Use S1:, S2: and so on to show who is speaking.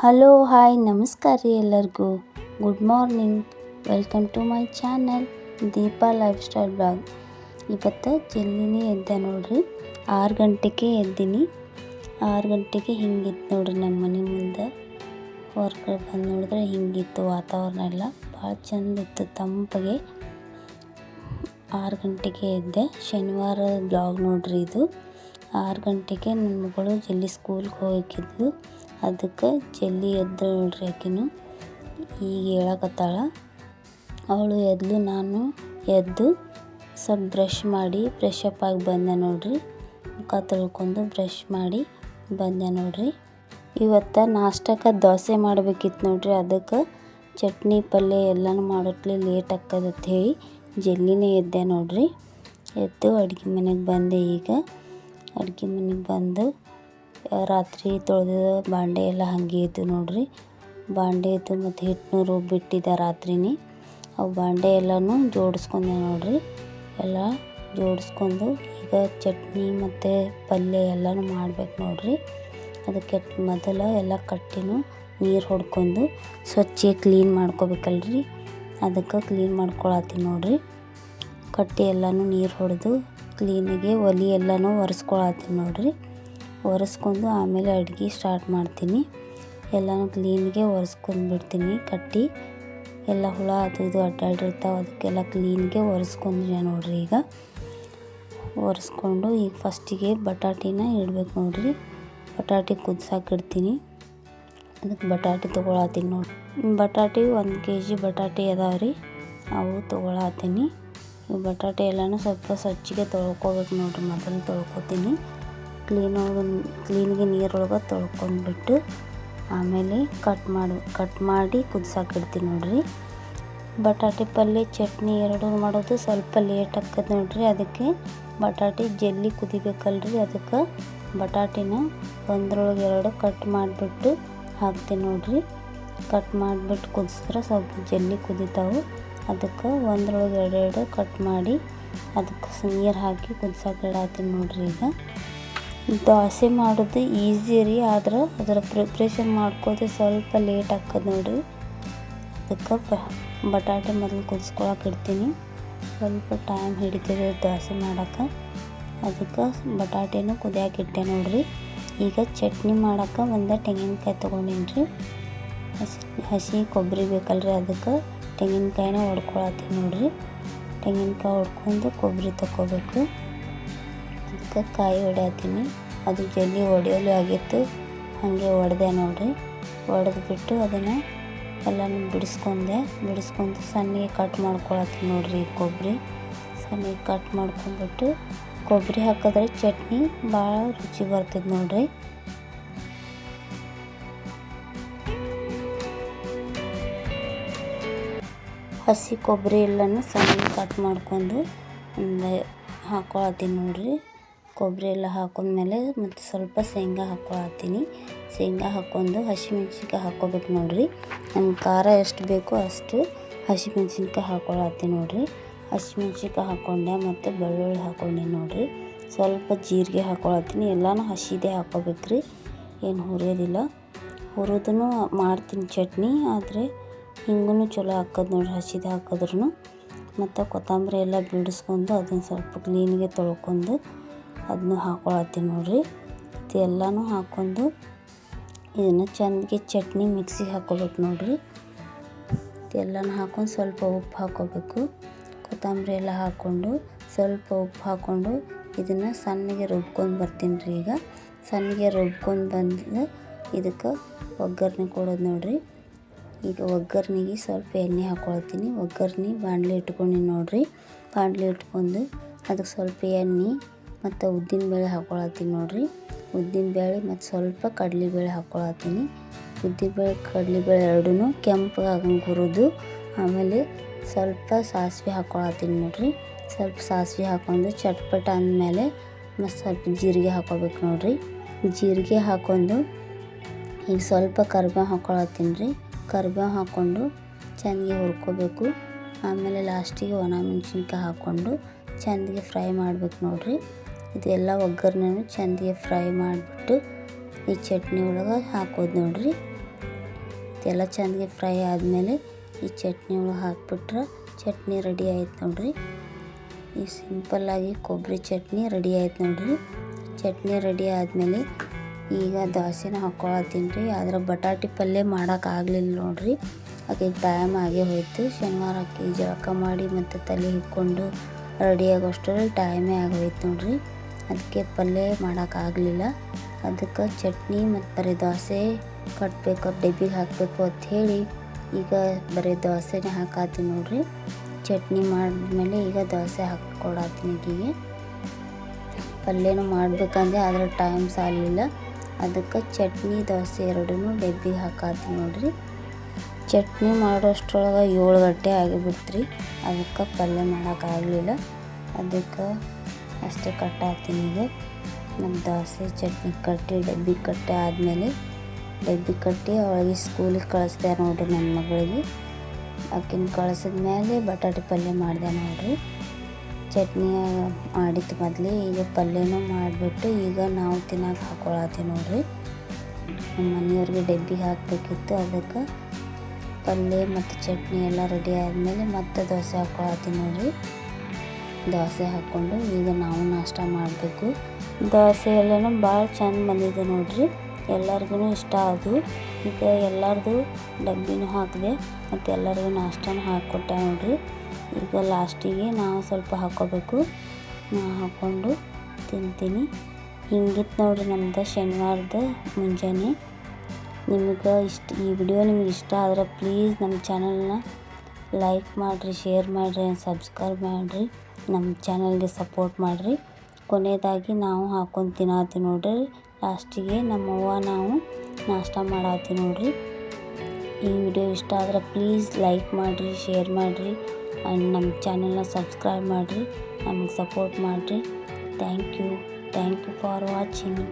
S1: Hello, hi, ನಮಸ್ಕಾರ ರೀ ಎಲ್ಲರಿಗೂ. Good morning. Welcome to my channel Deepa lifestyle blog. ಇವತ್ತು ಜಲ್ದಿನೇ ಎದ್ದೆ ನೋಡ್ರಿ. ಆರು ಗಂಟೆಗೆ ಎದ್ದೀನಿ. ಆರು ಗಂಟೆಗೆ ಹಿಂಗಿತ್ತು ನೋಡ್ರಿ ನಮ್ಮ ಮನೆ ಮುಂದೆ. ಹೊರಗಡೆ ಬಂದು ನೋಡಿದ್ರೆ ಹಿಂಗಿತ್ತು ವಾತಾವರಣ ಎಲ್ಲ. ಭಾಳ ಚಂದ ಇತ್ತು ತಂಪಗೆ. ಆರು ಗಂಟೆಗೆ ಎದ್ದೆ. ಶನಿವಾರ ಬ್ಲಾಗ್ ನೋಡ್ರಿ ಇದು. ಆರು ಗಂಟೆಗೆ ನನ್ನ ಮಗಳು ಜಲ್ಲಿ ಸ್ಕೂಲ್ಗೆ ಹೋಗಿದ್ಲು. ಅದಕ್ಕೆ ಜಲ್ಲಿ ಎದ್ದು ನೋಡ್ರಿ ಆಕಿನು. ಈಗ ಹೇಳಕತ್ತಾಳ. ಅವಳು ಎದ್ಲು, ನಾನು ಎದ್ದು ಸ್ವಲ್ಪ ಬ್ರಷ್ ಮಾಡಿ ಫ್ರೆಶ್ ಅಪ್ ಆಗಿ ಬಂದೆ ನೋಡ್ರಿ. ಮುಖ ತೊಳ್ಕೊಂಡು ಬ್ರಷ್ ಮಾಡಿ ಬಂದೆ ನೋಡ್ರಿ. ಇವತ್ತು ನಾಷ್ಟಕ್ಕೆ ದೋಸೆ ಮಾಡಬೇಕಿತ್ತು ನೋಡ್ರಿ. ಅದಕ್ಕೆ ಚಟ್ನಿ, ಪಲ್ಯ ಎಲ್ಲನೂ ಮಾಡೋಟ್ಲಿ ಲೇಟ್ ಹೇಳಿ ಜಲ್ದಿನೇ ಎದ್ದೆ ನೋಡ್ರಿ. ಎದ್ದು ಅಡುಗೆ ಮನೆಗೆ ಬಂದೆ ಈಗ. ಅಡುಗೆ ಮನೆಗೆ ಬಂದು, ರಾತ್ರಿ ತೊಳೆದ ಬಾಂಡೆ ಎಲ್ಲ ಹಾಗೆ ಇದ್ದು ನೋಡ್ರಿ. ಬಾಂಡೆ ಇದ್ದು ಮತ್ತು ಹಿಟ್ಟನ್ನು ರುಬ್ಬಿಟ್ಟಿದ್ದೆ ರಾತ್ರಿನೇ. ಅವು ಬಾಂಡೆ ಎಲ್ಲನೂ ಜೋಡಿಸ್ಕೊಂಡೆ ನೋಡಿರಿ. ಎಲ್ಲ ಜೋಡಿಸ್ಕೊಂಡು ಈಗ ಚಟ್ನಿ ಮತ್ತು ಪಲ್ಯ ಎಲ್ಲನೂ ಮಾಡ್ಬೇಕು ನೋಡಿರಿ. ಅದಕ್ಕೆ ಮೊದಲು ಎಲ್ಲ ಕಟ್ಟಿನೂ ನೀರು ಹೊಡ್ಕೊಂಡು ಸ್ವಚ್ಛ ಕ್ಲೀನ್ ಮಾಡ್ಕೋಬೇಕಲ್ರಿ. ಅದಕ್ಕೆ ಕ್ಲೀನ್ ಮಾಡ್ಕೊಳತ್ತೀನಿ ನೋಡಿರಿ. ಕಟ್ಟಿ ಎಲ್ಲನೂ ನೀರು ಹೊಡೆದು ಕ್ಲೀನಿಗೆ ಒಲೆ ಎಲ್ಲನೂ ಒರೆಸ್ಕೊಳತ್ತೀನಿ ನೋಡಿರಿ. ಒರೆಸ್ಕೊಂಡು ಆಮೇಲೆ ಅಡುಗೆ ಸ್ಟಾರ್ಟ್ ಮಾಡ್ತೀನಿ. ಎಲ್ಲನೂ ಕ್ಲೀನಿಗೆ ಒರೆಸ್ಕೊಂಡು ಬಿಡ್ತೀನಿ. ಕಟ್ಟಿ ಎಲ್ಲ ಹುಳ ಅದು ಇದು ಅಡ್ಡಾಡಿರ್ತಾವೆ, ಅದಕ್ಕೆಲ್ಲ ಕ್ಲೀನಿಗೆ ಒರೆಸ್ಕೊಂಡ್ರೆ ನೋಡ್ರಿ ಈಗ. ಒರೆಸ್ಕೊಂಡು ಈಗ ಫಸ್ಟಿಗೆ ಬಟಾಟಿನ ಇಡ್ಬೇಕು ನೋಡ್ರಿ. ಬಟಾಟಿ ಕುದ್ಸಕ್ಕೆ ಇಡ್ತೀನಿ. ಅದಕ್ಕೆ ಬಟಾಟಿ ತೊಗೊಳತ್ತೀನಿ ನೋಡಿ ಬಟಾಟಿ ಒಂದು ಕೆ ಜಿ ಬಟಾಟಿ ಅದಾವೆ ರೀ ಅವು ತೊಗೊಳತ್ತೀನಿ. ಬಟಾಟೆ ಎಲ್ಲನೂ ಸ್ವಲ್ಪ ಸ್ವಚ್ಛಗೆ ತೊಳ್ಕೊಬೇಕು ನೋಡ್ರಿ, ಮೊದಲು ತೊಳ್ಕೊತೀನಿ. ಕ್ಲೀನೊಳಗೆ ಕ್ಲೀನಿಗೆ ನೀರೊಳಗೆ ತೊಳ್ಕೊಂಡ್ಬಿಟ್ಟು ಆಮೇಲೆ ಕಟ್ ಮಾಡಿ ಕಟ್ ಮಾಡಿ ಕುದಿಸಾಕಿಡ್ತೀನಿ ನೋಡಿರಿ. ಬಟಾಟೆ ಪಲ್ಯ ಚಟ್ನಿ ಎರಡು ಮಾಡೋದು ಸ್ವಲ್ಪ ಲೇಟ್ ಆಕ್ಕದ ನೋಡ್ರಿ. ಅದಕ್ಕೆ ಬಟಾಟೆ ಜಲ್ದಿ ಕುದಿಬೇಕಲ್ರಿ. ಅದಕ್ಕೆ ಬಟಾಟೆನ ಒಂದ್ರೊಳಗೆ ಎರಡು ಕಟ್ ಮಾಡಿಬಿಟ್ಟು ಹಾಕ್ತೀನಿ ನೋಡ್ರಿ. ಕಟ್ ಮಾಡಿಬಿಟ್ಟು ಕುದಿಸಿದ್ರೆ ಸ್ವಲ್ಪ ಜಲ್ದಿ ಕುದಿತಾವೆ. ಅದಕ್ಕೆ ಒಂದ್ರೊಳಗೆ ಎರಡೆರಡು ಕಟ್ ಮಾಡಿ ಅದಕ್ಕೆ ನೀರು ಹಾಕಿ ಕುದ್ಸಕ್ಕೆ ಇಡತ್ತೀನಿ ನೋಡ್ರಿ ಈಗ. ದೋಸೆ ಮಾಡೋದು ಈಸಿ ರೀ, ಆದ್ರೆ ಅದರ ಪ್ರಿಪ್ರೇಷನ್ ಮಾಡ್ಕೋದು ಸ್ವಲ್ಪ ಲೇಟ್ ಆಕ್ಕದ ನೋಡ್ರಿ. ಅದಕ್ಕೆ ಬಟಾಟೆ ಮೊದಲು ಕುದಿಸ್ಕೊಳಕ್ಕೆ ಇಡ್ತೀನಿ. ಸ್ವಲ್ಪ ಟೈಮ್ ಹಿಡಿತದೆ ದೋಸೆ ಮಾಡೋಕ್ಕೆ. ಅದಕ್ಕೆ ಬಟಾಟೆನೂ ಕುದಿಯಾಕಿಟ್ಟೆ ನೋಡ್ರಿ. ಈಗ ಚಟ್ನಿ ಮಾಡೋಕ್ಕೆ ಒಂದು ತೆಂಗಿನಕಾಯಿ ತೊಗೊಂಡಿನಿ ಹಸಿ ಹಸಿ ಕೊಬ್ಬರಿ ಬೇಕಲ್ರಿ ಅದಕ್ಕೆ. ತೆಂಗಿನಕಾಯಿನ ಹೊಡ್ಕೊಳತ್ತೀನಿ ನೋಡಿರಿ. ತೆಂಗಿನಕಾಯಿ ಹೊಡ್ಕೊಂಡು ಕೊಬ್ಬರಿ ತಗೋಬೇಕು ಅದಕ್ಕೆ ಕಾಯಿ ಹೊಡ್ಯಾತೀನಿ. ಅದು ಜಲ್ದಿ ಒಡೆಯಲು ಆಗಿತ್ತು. ಹಾಗೆ ಒಡೆದೆ ನೋಡಿರಿ. ಒಡೆದ್ಬಿಟ್ಟು ಅದನ್ನು ಎಲ್ಲನೂ ಬಿಡಿಸ್ಕೊಂಡೆ. ಬಿಡಿಸ್ಕೊಂಡು ಸಣ್ಣಗೆ ಕಟ್ ಮಾಡ್ಕೊಳತ್ತೀನಿ ನೋಡಿರಿ ಕೊಬ್ಬರಿ. ಸಣ್ಣಗೆ ಕಟ್ ಮಾಡ್ಕೊಂಡ್ಬಿಟ್ಟು ಕೊಬ್ಬರಿ ಹಾಕಿದ್ರೆ ಚಟ್ನಿ ಭಾಳ ರುಚಿ ಬರ್ತದೆ ನೋಡ್ರಿ. ಹಸಿ ಕೊಬ್ಬರಿ ಎಲ್ಲನೂ ಸಣ್ಣ ಕಟ್ ಮಾಡ್ಕೊಂಡು ಹಾಕ್ಕೊಳತ್ತೀನಿ ನೋಡಿರಿ. ಕೊಬ್ಬರಿ ಎಲ್ಲ ಹಾಕೊಂಡ್ಮೇಲೆ ಮತ್ತು ಸ್ವಲ್ಪ ಶೇಂಗಾ ಹಾಕ್ಕೊಳತ್ತೀನಿ ಶೇಂಗಾ ಹಾಕ್ಕೊಂಡು ಹಸಿಮೆಣ್ಸಿನ್ಕಾಯಿ ಹಾಕ್ಕೋಬೇಕು ನೋಡಿರಿ. ನಮ್ಗೆ ಖಾರ ಎಷ್ಟು ಬೇಕೋ ಅಷ್ಟು ಹಸಿಮೆಣ್ಸಿನ್ಕಾಯಿ ಹಾಕ್ಕೊಳತ್ತೀನಿ ನೋಡಿರಿ. ಹಸಿಮೆಣ್ಸಿನ್ಕಾಯಿ ಹಾಕ್ಕೊಂಡೆ ಮತ್ತು ಬೆಳ್ಳುಳ್ಳಿ ಹಾಕ್ಕೊಂಡೆ ನೋಡಿರಿ. ಸ್ವಲ್ಪ ಜೀರಿಗೆ ಹಾಕ್ಕೊಳತ್ತೀನಿ ಎಲ್ಲನೂ ಹಸಿದೇ ಹಾಕ್ಕೋಬೇಕ್ರಿ ಏನು ಹುರಿಯೋದಿಲ್ಲ. ಹುರಿದೂ ಮಾಡ್ತೀನಿ ಚಟ್ನಿ, ಆದರೆ ಹಿಂಗೂ ಚಲೋ ಹಾಕೋದು ನೋಡಿರಿ, ಹಸಿದು ಹಾಕಿದ್ರೂ ಮತ್ತು ಕೊತ್ತಂಬರಿ ಎಲ್ಲ ಬಿಡಿಸ್ಕೊಂಡು ಅದನ್ನು ಸ್ವಲ್ಪ ಕ್ಲೀನಿಗೆ ತೊಳ್ಕೊಂಡು ಅದನ್ನು ಹಾಕೊಳತ್ತೀನಿ ನೋಡ್ರಿ. ಇದೆಲ್ಲನೂ ಹಾಕ್ಕೊಂಡು ಇದನ್ನು ಚೆಂದಗೆ ಚಟ್ನಿ ಮಿಕ್ಸಿಗೆ ಹಾಕ್ಕೊಬೇಕು ನೋಡ್ರಿ. ಇದೆಲ್ಲನೂ ಹಾಕ್ಕೊಂಡು ಸ್ವಲ್ಪ ಉಪ್ಪು ಹಾಕ್ಕೋಬೇಕು ಕೊತ್ತಂಬರಿ ಎಲ್ಲ ಹಾಕ್ಕೊಂಡು ಸ್ವಲ್ಪ ಉಪ್ಪು ಹಾಕ್ಕೊಂಡು ಇದನ್ನು ಸಣ್ಣಗೆ ರುಬ್ಕೊಂಡು ಬರ್ತೀನಿ ರೀ ಈಗ. ಸಣ್ಣಗೆ ರುಬ್ಕೊಂಡು ಬಂದು ಇದಕ್ಕೆ ಒಗ್ಗರಣೆ ಕೊಡೋದು ನೋಡ್ರಿ. ಈಗ ಒಗ್ಗರ್ಣೆಗೆ ಸ್ವಲ್ಪ ಎಣ್ಣೆ ಹಾಕ್ಕೊಳ್ತೀನಿ ಒಗ್ಗರ್ಣೆ ಬಾಣಲೆ ಇಟ್ಕೊಂಡು ನೋಡಿರಿ. ಬಾಣಲೆ ಇಟ್ಕೊಂಡು ಅದಕ್ಕೆ ಸ್ವಲ್ಪ ಎಣ್ಣೆ ಮತ್ತು ಉದ್ದಿನಬೇಳೆ ಹಾಕ್ಕೊಳತ್ತೀನಿ ನೋಡಿರಿ. ಉದ್ದಿನಬೇಳೆ ಮತ್ತು ಸ್ವಲ್ಪ ಕಡಲೆಬೇಳೆ ಹಾಕ್ಕೊಳತ್ತೀನಿ ಉದ್ದಿನಬೇಳೆ ಕಡಲೆಬೇಳೆ ಎರಡೂ ಕೆಂಪು ಆಗಂಗೆ ಹುರಿದು ಆಮೇಲೆ ಸ್ವಲ್ಪ ಸಾಸಿವೆ ಹಾಕ್ಕೊಳತ್ತೀನಿ ನೋಡಿರಿ. ಸ್ವಲ್ಪ ಸಾಸಿವೆ ಹಾಕೊಂಡು ಚಟ್ಪಟ ಅಂದಮೇಲೆ ಮತ್ತು ಸ್ವಲ್ಪ ಜೀರಿಗೆ ಹಾಕ್ಕೋಬೇಕು ನೋಡಿರಿ. ಜೀರಿಗೆ ಹಾಕೊಂಡು ಈಗ ಸ್ವಲ್ಪ ಕರ್ಬೇವು ಹಾಕ್ಕೊಳತ್ತೀನಿ ರೀ. ಕರಿಬೇವು ಹಾಕ್ಕೊಂಡು ಚೆಂದಿಗೆ ಹುರ್ಕೋಬೇಕು. ಆಮೇಲೆ ಲಾಸ್ಟಿಗೆ ಒಣ ಮೆಣಸಿನ್ಕಾಯಿ ಹಾಕ್ಕೊಂಡು ಚೆಂದಿಗೆ ಫ್ರೈ ಮಾಡ್ಬೇಕು ನೋಡಿರಿ. ಇದೆಲ್ಲ ಒಗ್ಗರಣೆನೂ ಚೆಂದಿಗೆ ಫ್ರೈ ಮಾಡಿಬಿಟ್ಟು ಈ ಚಟ್ನಿ ಒಳಗೆ ಹಾಕೋದು ನೋಡ್ರಿ. ಇದೆಲ್ಲ ಚೆಂದಗೆ ಫ್ರೈ ಆದಮೇಲೆ ಈ ಚಟ್ನಿ ಒಳಗೆ ಹಾಕಿಬಿಟ್ರೆ ಚಟ್ನಿ ರೆಡಿ ಆಯ್ತು ನೋಡಿರಿ. ಈ ಸಿಂಪಲ್ಲಾಗಿ ಕೊಬ್ಬರಿ ಚಟ್ನಿ ರೆಡಿ ಆಯ್ತು ನೋಡಿರಿ. ಚಟ್ನಿ ರೆಡಿ ಆದಮೇಲೆ ಈಗ ದೋಸೆನ ಹಾಕ್ಕೊಳತ್ತೀನಿ ರೀ. ಆದ್ರೆ ಬಟಾಟಿ ಪಲ್ಯ ಮಾಡೋಕ್ಕಾಗಲಿಲ್ಲ ನೋಡ್ರಿ. ಅದಕ್ಕೆ ಟೈಮ್ ಆಗೇ ಹೋಯ್ತು. ಶನಿವಾರ ಅಕ್ಕಿ ಜಳಕ ಮಾಡಿ ಮತ್ತು ತಲೆ ಹಿಕ್ಕೊಂಡು ರೆಡಿ ಆಗೋಷ್ಟರಲ್ಲಿ ಟೈಮೇ ಆಗೋಯ್ತು ನೋಡ್ರಿ. ಅದಕ್ಕೆ ಪಲ್ಯ ಮಾಡೋಕ್ಕಾಗಲಿಲ್ಲ ಅದಕ್ಕೆ ಚಟ್ನಿ ಮತ್ತು ಬರೀ ದೋಸೆ ಕಟ್ಟಬೇಕು ಡಬ್ಬಿಗೆ ಹಾಕಬೇಕು ಅಂತ ಹೇಳಿ ಈಗ ಬರೀ ದೋಸೆನೇ ಹಾಕಾತೀನಿ ನೋಡ್ರಿ. ಚಟ್ನಿ ಮಾಡಿದ್ಮೇಲೆ ಈಗ ದೋಸೆ ಹಾಕ್ಕೊಡತ್ತೀನಿ ಈಗಿಗೆ ಪಲ್ಯನೂ ಮಾಡಬೇಕಂದ್ರೆ ಆದರೆ ಟೈಮ್ ಸಾಲಿಲ್ಲ ಅದಕ್ಕೆ ಚಟ್ನಿ, ದೋಸೆ ಎರಡೂ ಡಬ್ಬಿಗೆ ಹಾಕಾತಿ ನೋಡಿರಿ. ಚಟ್ನಿ ಮಾಡೋಷ್ಟ್ರೊಳಗೆ ಏಳು ಗಂಟೆ ಆಗಿಬಿಡ್ತ್ರಿ ಅದಕ್ಕೆ ಪಲ್ಯ ಮಾಡೋಕ್ಕಾಗಲಿಲ್ಲ ಅದಕ್ಕೆ ಅಷ್ಟೇ ಕಟ್ಟಾತೀನಿ ಈಗ. ನಮ್ಮ ದೋಸೆ, ಚಟ್ನಿ ಕಟ್ಟಿ, ಡಬ್ಬಿ ಕಟ್ಟಿ ಆದಮೇಲೆ ಡಬ್ಬಿ ಕಟ್ಟಿ ಅವಳಿಗೆ ಸ್ಕೂಲಿಗೆ ಕಳಿಸ್ದೆ ನೋಡ್ರಿ ನನ್ನ ಮಗಳಿಗೆ. ಆಕಿನ ಕಳಿಸಿದ ಮೇಲೆ ಬಟಾಟೆ ಪಲ್ಯ ಮಾಡಿದೆ ನೋಡ್ರಿ. ಚಟ್ನಿ ಮಾಡಿದ್ದು ಮೊದಲೇ ಈಗ ಪಲ್ಯನೂ ಮಾಡಿಬಿಟ್ಟು ಈಗ ನಾವು ತಿನ್ನಕ್ಕೆ ಹಾಕೊಳತ್ತೀವಿ ನೋಡ್ರಿ. ನಮ್ಮ ಮನೆಯವ್ರಿಗೆ ಡಬ್ಬಿಗೆ ಹಾಕಬೇಕಿತ್ತು, ಅದಕ್ಕೆ ಪಲ್ಯ ಮತ್ತು ಚಟ್ನಿ ಎಲ್ಲ ರೆಡಿ ಆದಮೇಲೆ ಮತ್ತೆ ದೋಸೆ ಹಾಕೊಳತ್ತೀವಿ ನೋಡ್ರಿ. ದೋಸೆ ಹಾಕ್ಕೊಂಡು ಈಗ ನಾವು ನಾಷ್ಟ ಮಾಡಬೇಕು. ದೋಸೆ ಎಲ್ಲನೂ ಭಾಳ ಚೆಂದ ಬಂದಿದೆ ನೋಡ್ರಿ. ಎಲ್ಲರಿಗೂ ಇಷ್ಟ ಅದು. ಈಗ ಎಲ್ಲರದು ಡಬ್ಬಿನೂ ಹಾಕಿದೆ ಮತ್ತು ಎಲ್ಲರಿಗೂ ನಾಷ್ಟನೂ ಹಾಕ್ಕೊಟ್ಟೆ ನೋಡ್ರಿ. ಈಗ ಲಾಸ್ಟಿಗೆ ನಾವು ಸ್ವಲ್ಪ ಹಾಕ್ಕೋಬೇಕು. ಹಾಕ್ಕೊಂಡು ತಿಂತೀನಿ. ಹಿಂಗಿತ್ತು ನೋಡ್ರಿ ನಮ್ದು ಶನಿವಾರದ ಮುಂಜಾನೆ. ನಿಮಗೆ ಇಷ್ಟ, ಈ ವಿಡಿಯೋ ನಿಮ್ಗೆ ಇಷ್ಟ ಆದರೆ ಪ್ಲೀಸ್ ನಮ್ಮ ಚಾನಲ್ನ ಲೈಕ್ ಮಾಡಿರಿ, ಶೇರ್ ಮಾಡಿರಿ ಸಬ್ಸ್ಕ್ರೈಬ್ ಮಾಡಿರಿ. ನಮ್ಮ ಚಾನಲ್ಗೆ ಸಪೋರ್ಟ್ ಮಾಡಿರಿ. ಕೊನೆಯದಾಗಿ ನಾವು ಹಾಕ್ಕೊಂಡು ತಿನ್ನತ್ತೀವಿ ನೋಡ್ರಿ. ಲಾಸ್ಟಿಗೆ ನಮ್ಮವ್ವ ನಾವು ನಾಷ್ಟ ಮಾಡತ್ತೀವಿ ನೋಡ್ರಿ. ಈ ವಿಡಿಯೋ ಇಷ್ಟ ಆದರೆ ಪ್ಲೀಸ್ ಲೈಕ್ ಮಾಡಿರಿ, ಶೇರ್ ಮಾಡಿರಿ. ಆ್ಯಂಡ್ ನಮ್ಮ ಚಾನಲ್ನ ಸಬ್ಸ್ಕ್ರೈಬ್ ಮಾಡಿರಿ ನಮಗೆ ಸಪೋರ್ಟ್ ಮಾಡಿರಿ. Thank you thank you for watching.